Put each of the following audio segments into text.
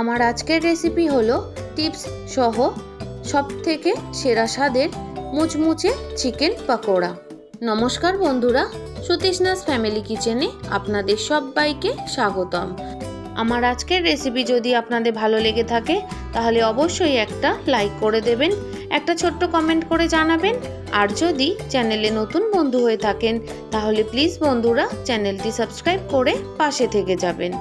আমার আজকের রেসিপি হলো টিপস সহ সব থেকে সেরা স্বাদের মুচমুচে চিকেন পাকোড়া। নমস্কার বন্ধুরা, সুতৃষ্ণাস ফ্যামিলি কিচেনে আপনাদের সবাইকে স্বাগতম। আমার আজকের রেসিপি যদি আপনাদের ভালো লেগে থাকে, তাহলে অবশ্যই একটা লাইক করে দেবেন, একটা ছোট্ট কমেন্ট করে জানাবেন, আর যদি চ্যানেলে নতুন বন্ধু হয়ে থাকেন, তাহলে প্লিজ বন্ধুরা চ্যানেলটি সাবস্ক্রাইব করে পাশে থেকে যাবেন।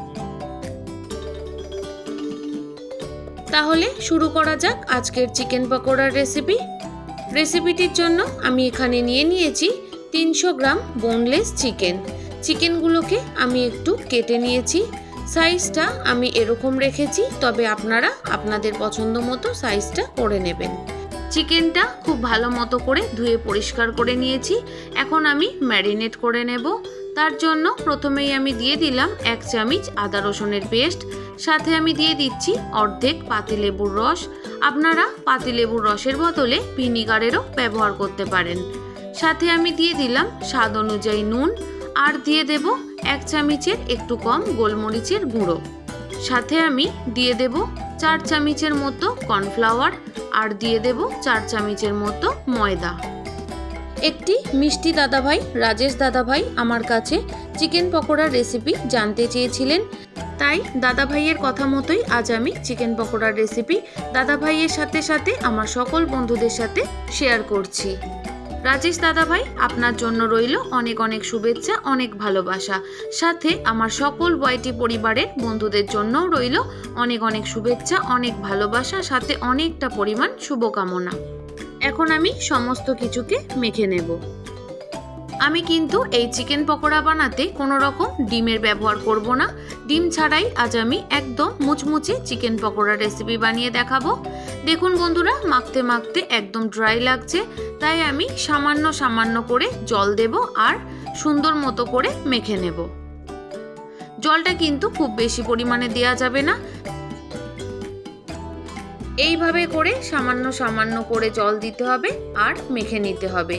তাহলে শুরু করা যাক আজকের চিকেন পকোড়ার রেসিপি। রেসিপিটির জন্য আমি এখানে নিয়ে নিয়েছি তিনশো গ্রাম বোনলেস চিকেন চিকেনগুলোকে আমি একটু কেটে নিয়েছি। সাইজটা আমি এরকম রেখেছি, তবে আপনারা আপনাদের পছন্দ মতো সাইজটা করে নেবেন। চিকেনটা খুব ভালো মতো করে ধুয়ে পরিষ্কার করে নিয়েছি। এখন আমি ম্যারিনেট করে নেব। তার জন্য প্রথমেই আমি দিয়ে দিলাম এক চামচ আদা রসুনের পেস্ট, সাথে আমি দিয়ে দিচ্ছি অর্ধেক পাতিলেবুর রস। আপনারা পাতিলেবুর রসের বদলে ভিনিগারেরও ব্যবহার করতে পারেন। সাথে আমি দিয়ে দিলাম স্বাদ অনুযায়ী নুন, আর দিয়ে দেব এক চামচের একটু কম গোলমরিচের গুঁড়ো। সাথে আমি দিয়ে দেব চার চামচের মতো কর্নফ্লাওয়ার, আর দিয়ে দেব চার চামচের মতো ময়দা। একটি মিষ্টি দাদাভাই, রাজেশ দাদাভাই আমার কাছে চিকেন পকোড়ার রেসিপি জানতে চেয়েছিলেন। তাই দাদাভাইয়ের কথা মতোই আজ আমি চিকেন পকোড়ার রেসিপি দাদাভাইয়ের সাথে সাথে আমার সকল বন্ধুদের সাথে শেয়ার করছি। রাজেশ দাদাভাই, আপনার জন্য রইল অনেক অনেক শুভেচ্ছা, অনেক ভালোবাসা। সাথে আমার সকল বয়টি পরিবারের বন্ধুদের জন্যও রইল অনেক অনেক শুভেচ্ছা, অনেক ভালোবাসা, সাথে অনেকটা পরিমাণ শুভকামনা। এখন আমি সমস্ত কিছুকে মেখে নেব। আমি কিন্তু এই চিকেন পকোড়া বানাতে কোনো রকম ডিমের ব্যবহার করব না। ডিম ছাড়াই আজ আমি একদম মুচমুচে চিকেন পকোড়া রেসিপি বানিয়ে দেখাবো। দেখুন বন্ধুরা, মাখতে মাখতে একদম ড্রাই লাগছে। তাই আমি সামান্য সামান্য করে জল দেব আর সুন্দর মতো করে মেখে নেব। জলটা কিন্তু খুব বেশি পরিমাণে দেওয়া যাবে না। এইভাবে করে সামান্য সামান্য করে জল দিতে হবে আর মেখে নিতে হবে।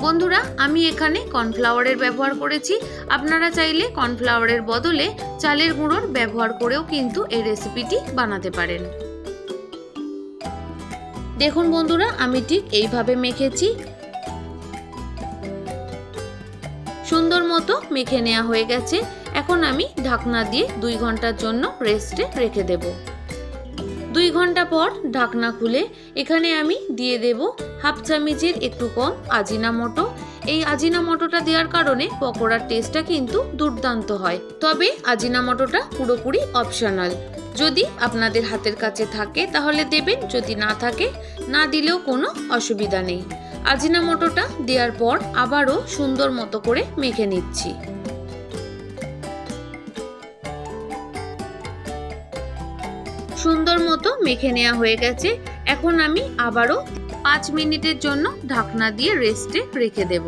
বন্ধুরা, আমি এখানে কর্নফ্লাওয়ারের ব্যবহার করেছি। আপনারা চাইলে কর্নফ্লাওয়ারের বদলে চালের গুঁড়োর ব্যবহার করেও কিন্তু এই রেসিপিটি বানাতে পারেন। দেখুন বন্ধুরা, আমি ঠিক এইভাবে মেখেছি। সুন্দর মতো মেখে নেওয়া হয়ে গেছে। এখন আমি ঢাকনা দিয়ে দুই ঘণ্টার জন্য রেস্টে রেখে দেব। দুই ঘণ্টা পর ঢাকনা খুলে এখানে আমি দিয়ে দেব হাফ চামচের একটু কম আজিনামোটো এই আজিনা আজিনামোটোটা দেওয়ার কারণে পকোড়ার টেস্টটা কিন্তু দুর্দান্ত হয়। তবে আজিনা আজিনামোটোটা পুরোপুরি অপশনাল যদি আপনাদের হাতের কাছে থাকে তাহলে দেবেন, যদি না থাকে, না দিলেও কোনো অসুবিধা নেই। আজিনা আজিনামোটোটা দেওয়ার পর আবারও সুন্দর মতো করে মেখে নিচ্ছি। সুন্দর মতো মেখে নেওয়া হয়ে গেছে। এখন আমি আবারও পাঁচ মিনিটের জন্য ঢাকনা দিয়ে রেস্টে রেখে দেব।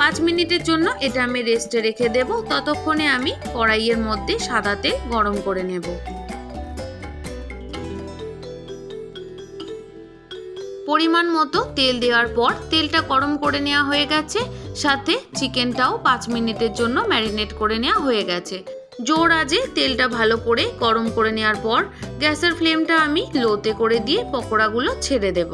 পাঁচ মিনিটের জন্য এটা আমি রেস্টে রেখে দেব। ততক্ষণে আমি কড়াইয়ের মধ্যে সাদা তেল গরম করে নেব। পরিমাণ মতো তেল দেওয়ার পর তেলটা গরম করে নেওয়া হয়ে গেছে। সাথে চিকেনটাও পাঁচ মিনিটের জন্য ম্যারিনেট করে নেওয়া হয়ে গেছে। জোর আজে তেলটা ভালো করে গরম করে নেওয়ার পর গ্যাসের ফ্লেমটা আমি লোতে করে দিয়ে পকোড়াগুলো ছেড়ে দেব।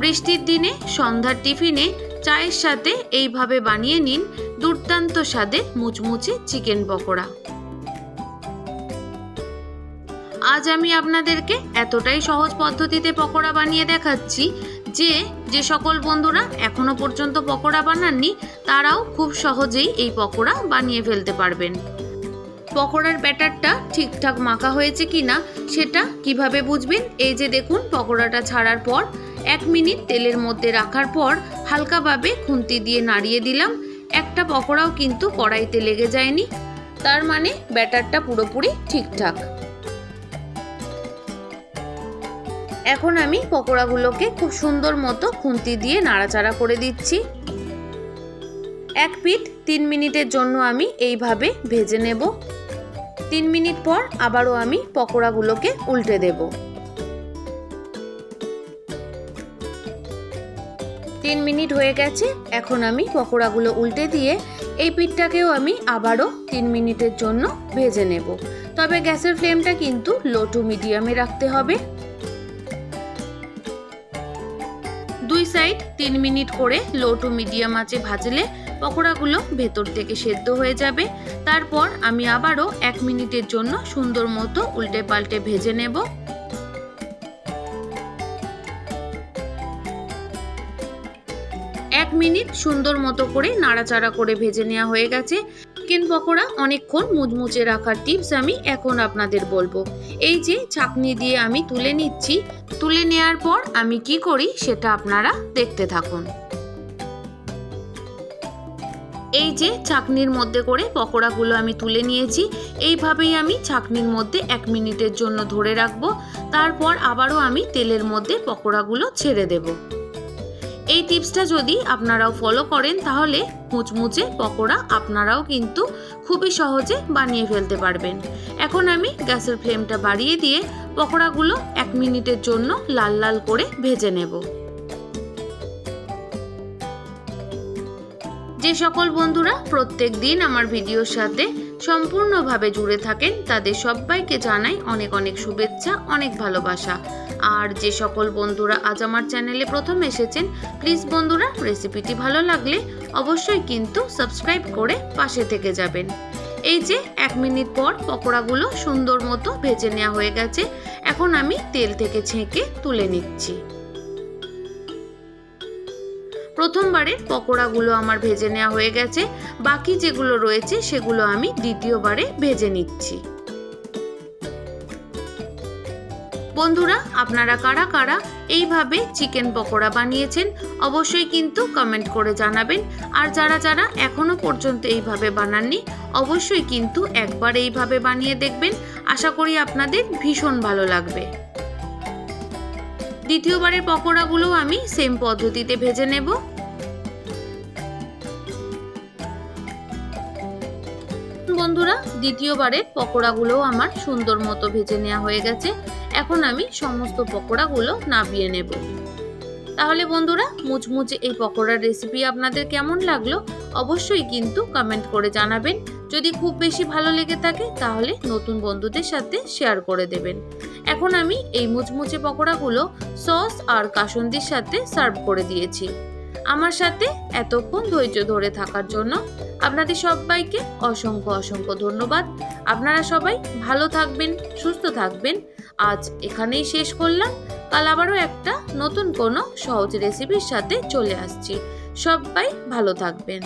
বৃষ্টির দিনে সন্ধ্যার টিফিনে চায়ের সাথে এইভাবে বানিয়ে নিন দুর্দান্ত স্বাদে মুচমুচে চিকেন পকোড়া। আজ আমি আপনাদেরকে এতটাই সহজ পদ্ধতিতে পকোড়া বানিয়ে দেখাচ্ছি যে যে সকল বন্ধুরা এখনও পর্যন্ত পকোড়া বানাননি, তারাও খুব সহজেই এই পকোড়া বানিয়ে ফেলতে পারবেন। পকোড়ার ব্যাটারটা ঠিকঠাক মাখা হয়েছে কি না সেটা কীভাবে বুঝবেন? এই যে দেখুন, পকোড়াটা ছাড়ার পর, এক মিনিট তেলের মধ্যে রাখার পর, হালকাভাবে খুন্তি দিয়ে নাড়িয়ে দিলাম। একটা পকোড়াও কিন্তু কড়াইতে লেগে যায়নি। তার মানে ব্যাটারটা পুরোপুরি ঠিকঠাক। এখন আমি পকোড়াগুলোকে খুব সুন্দর মতো খুন্তি দিয়ে নাড়াচাড়া করে দিচ্ছি। এক পিঠ তিন মিনিটের জন্য আমি এইভাবে ভেজে নেব। তিন মিনিট পর আবারও আমি পকোড়াগুলোকে উল্টে দেব। তিন মিনিট হয়ে গেছে, এখন আমি পকোড়াগুলো উল্টে দিয়ে এই পিঠটাকেও আমি আবারও তিন মিনিটের জন্য ভেজে নেব। তবে গ্যাসের ফ্লেমটা কিন্তু লো টু মিডিয়ামে রাখতে হবে। তিন মিনিট করে লো টু মিডিয়াম আঁচে ভাজলে পকোড়াগুলো ভেতর থেকে সেদ্ধ হয়ে যাবে। তারপর আমি আবারও এক মিনিটের জন্য সুন্দর মতো উল্টে পাল্টে ভেজে নেব। এক মিনিট সুন্দর মতো করে নাড়াচাড়া করে ভেজে নেওয়া হয়ে গেছে। চিকেন পকোড়া অনেকক্ষণ মুচমুচে রাখার টিপস আমি এখন আপনাদের বলব। এই যে ছাকনি দিয়ে আমি তুলে নিচ্ছি, তুলে নেওয়ার পর আমি কি করি সেটা আপনারা দেখতে থাকুন। এই যে ছাকনির মধ্যে করে পকোড়াগুলো আমি তুলে নিয়েছি, এইভাবেই আমি ছাকনির মধ্যে এক মিনিটের জন্য ধরে রাখব, তারপর আবারও আমি তেলের মধ্যে পকোড়াগুলো ছেড়ে দেবো। এই টিপসটা যদি আপনারাও ফলো করেন, তাহলে মুচমুচে পকোড়া আপনারাও কিন্তু খুবই সহজে বানিয়ে ফেলতে পারবেন। এখন আমি গ্যাসের ফ্লেমটা বাড়িয়ে দিয়ে পকোড়াগুলো এক মিনিটের জন্য লাল লাল করে ভেজে নেব। যে সকল বন্ধুরা প্রত্যেক দিন আমার ভিডিওর সাথে সম্পূর্ণভাবে জুড়ে থাকেন, তাদের সবাইকে জানাই অনেক অনেক শুভেচ্ছা, অনেক ভালোবাসা। আর যে সকল বন্ধুরা আজ আমার চ্যানেলে প্রথম এসেছেন প্লিজ বন্ধুরা রেসিপিটি ভালো লাগলে অবশ্যই কিন্তু সাবস্ক্রাইব করে পাশে থেকে যাবেন। এই যে এক মিনিট পর পকোড়াগুলো সুন্দর মতো ভেজে নেওয়া হয়ে গেছে, এখন আমি তেল থেকে ছেঁকে তুলে নিচ্ছি। প্রথমবারের পকোড়াগুলো আমার ভেজে নেওয়া হয়ে গেছে, বাকি যেগুলো রয়েছে সেগুলো আমি দ্বিতীয়বারে ভেজে নিচ্ছি। বন্ধুরা, আপনারা কারা কারা এইভাবে চিকেন পকোড়া বানিয়েছেন অবশ্যই কিন্তু কমেন্ট করে জানাবেন। আর যারা যারা এখনও পর্যন্ত এইভাবে বানাননি, অবশ্যই কিন্তু একবার এইভাবে বানিয়ে দেখবেন। আশা করি আপনাদের ভীষণ ভালো লাগবে। দ্বিতীয়বারের পকোড়াগুলো আমি সেম পদ্ধতিতে ভেজে নেব। বন্ধুরা, দ্বিতীয়বারের পকোড়াগুলো আমার সুন্দর মতো ভেজে নেওয়া হয়ে গেছে। এখন আমি সমস্ত পকোড়াগুলো নাবিয়ে নেব। তাহলে বন্ধুরা, মুচমুচে এই পকোড়ার রেসিপি আপনাদের কেমন লাগল অবশ্যই কিন্তু কমেন্ট করে জানাবেন। যদি খুব বেশি ভালো লেগে থাকে, তাহলে নতুন বন্ধুদের সাথে শেয়ার করে দেবেন। এখন আমি এই মুচমুচে পকোড়াগুলো সস আর কাসন্দির সাথে সার্ভ করে দিয়েছি। আমার সাথে এতক্ষণ ধৈর্য ধরে থাকার জন্য আপনাদের সবাইকে অসংখ্য অসংখ্য ধন্যবাদ। আপনারা সবাই ভালো থাকবেন, সুস্থ থাকবেন। আজ এখানেই শেষ করলাম। কাল আবারও একটা নতুন কোনো সহজ রেসিপির সাথে চলে আসছি। সবাই ভালো থাকবেন।